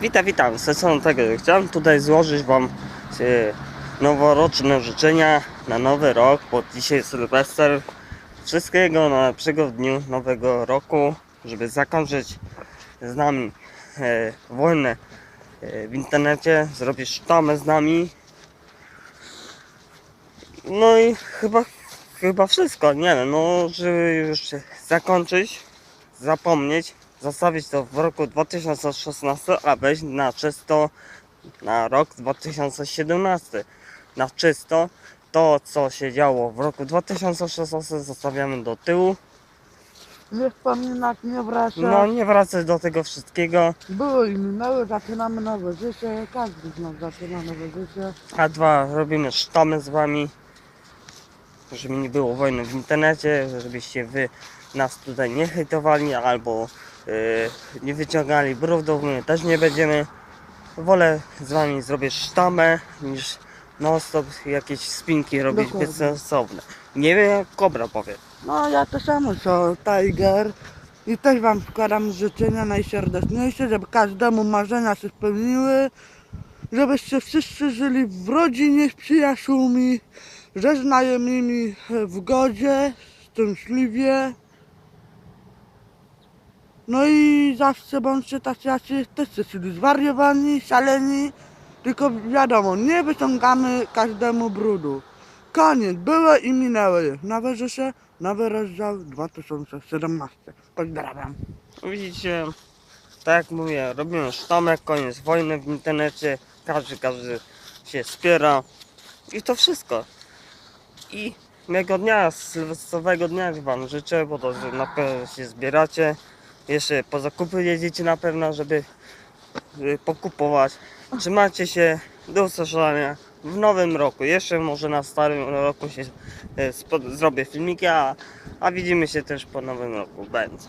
Witam, witam. Sesją tego chciałem tutaj złożyć Wam e, noworoczne życzenia na nowy rok, bo dzisiaj Sylwester. Wszystkiego najlepszego w dniu nowego roku, żeby zakończyć z nami e, wojnę e, w internecie, zrobić sztamę z nami. No i chyba, chyba wszystko, nie no żeby już zakończyć, zapomnieć, zostawić to w roku 2016, a wejść na czysto na rok 2017. Na czysto to, co się działo w roku 2016 zostawiamy do tyłu. Nie wspominać, nie wracać. No nie wracać do tego wszystkiego. Było i minęło, zaczynamy nowe życie. Każdy z nas zaczyna nowe życie. A dwa, robimy sztamy z wami, żeby nie było wojny w internecie, żebyście wy nas tutaj nie hejtowali albo nie wyciągali brudów, my też nie będziemy. Wolę z wami zrobić sztamę niż non stop jakieś spinki robić Dokładnie. bezsensowne. Nie wiem jak Kobra powie. No ja to samo co Tiger. I też wam składam życzenia najserdeczniejsze, żeby każdemu marzenia się spełniły. Żebyście wszyscy żyli w rodzinie z przyjaciółmi, ze znajomymi w godzie, szczęśliwie. No i zawsze bądźcie tacy, jacy jesteście, zwariowani, szaleni. Tylko wiadomo, nie wyciągamy każdemu brudu. Koniec, były i minęły. Nowe życie, nowy rozdział 2017. Pozdrawiam. Widzicie, tak jak mówię, robimy sztamek, koniec wojny w internecie, każdy, każdy się wspiera i to wszystko. I miłego dnia, sylwestrowego dnia Wam życzę, bo to, że na pewno się zbieracie. Jeszcze po zakupy jedziecie na pewno, żeby y, pokupować. Trzymajcie się, do usłyszenia w nowym roku. Jeszcze może na starym roku się y, spo- zrobię filmiki, a, a widzimy się też po nowym roku. Będzie.